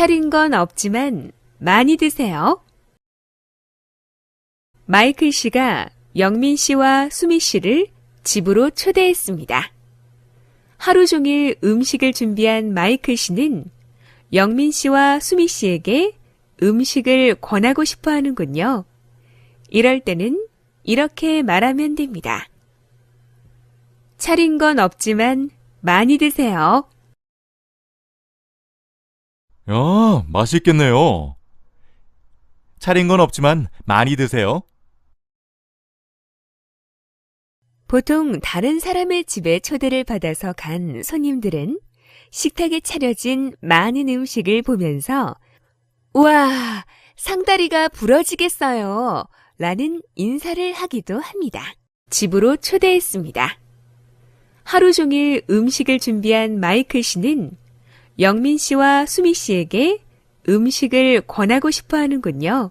차린 건 없지만 많이 드세요. 마이클 씨가 영민 씨와 수미 씨를 집으로 초대했습니다. 하루 종일 음식을 준비한 마이클 씨는 영민 씨와 수미 씨에게 음식을 권하고 싶어 하는군요. 이럴 때는 이렇게 말하면 됩니다. 차린 건 없지만 많이 드세요. 야, 맛있겠네요. 차린 건 없지만 많이 드세요. 보통 다른 사람의 집에 초대를 받아서 간 손님들은 식탁에 차려진 많은 음식을 보면서 우와, 상다리가 부러지겠어요. 라는 인사를 하기도 합니다. 집으로 초대했습니다. 하루 종일 음식을 준비한 마이클 씨는 영민 씨와 수미 씨에게 음식을 권하고 싶어 하는군요.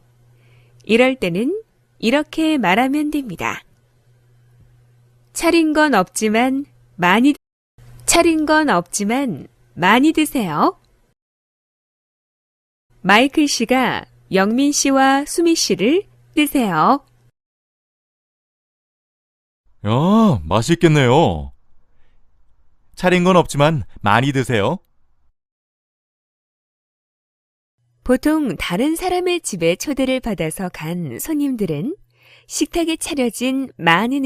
이럴 때는 이렇게 말하면 됩니다. 차린 건 없지만 많이 차린 건 없지만 많이 드세요. 마이클 씨가 영민 씨와 수미 씨를 드세요. 야, 맛있겠네요. 차린 건 없지만 많이 드세요. 보통 다른 사람의 집에 초대를 받아서 간 손님들은 식탁에 차려진 많은 음